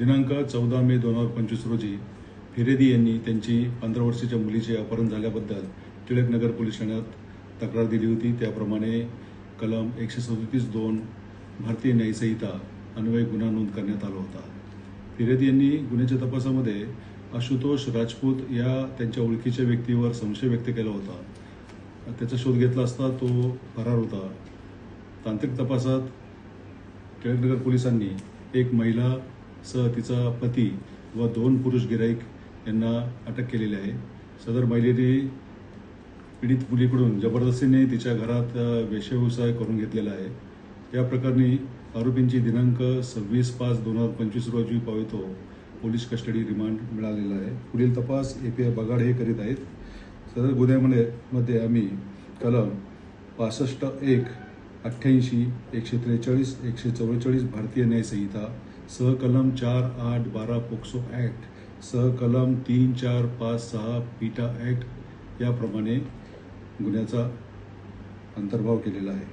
दिनांक चौदा मे दोन हजार पंचवीस रोजी फिरेदी यांनी त्यांची पंधरा वर्षीच्या मुलीचे अपहरण झाल्याबद्दल टिळकनगर पोलीस ठाण्यात तक्रार दिली होती. त्याप्रमाणे कलम एकशे सदतीस दोन भारतीय न्यायसंहिता अन्वय गुन्हा नोंद करण्यात आला होता. फिरेदी यांनी गुन्ह्याच्या तपासामध्ये आशुतोष राजपूत या त्यांच्या ओळखीच्या व्यक्तीवर संशय व्यक्त केला होता. त्याचा शोध घेतला असता तो फरार होता. तांत्रिक तपासात टिळकनगर पोलिसांनी एक महिला सह तिचा पती व दोन पुरुष गिराईक यांना अटक केलेली आहे. सदर महिलेने पीडित मुलीकडून जबरदस्तीने तिच्या घरात वेशव्यवसाय करून घेतलेला आहे. या प्रकरणी आरोपींची दिनांक सव्वीस पाच दोन हजार पंचवीस रोजी पावितो. पोलीस कस्टडी रिमांड मिळालेला आहे. पुढील तपास ए पी आय बगाड हे करीत आहेत. सदर गुन्ह्यामध्ये मध्ये आम्ही कलम पासष्ट एक अठ्ठ्याऐंशी एकशे त्रेचाळीस एकशे चव्वेचाळीस भारतीय न्यायसंहिता सहकलम चार आठ बारा पोक्सो ॲक्ट सह कलम तीन चार पाच सहा पीटा ॲक्ट याप्रमाणे गुन्ह्याचा अंतर्भाव केलेला आहे.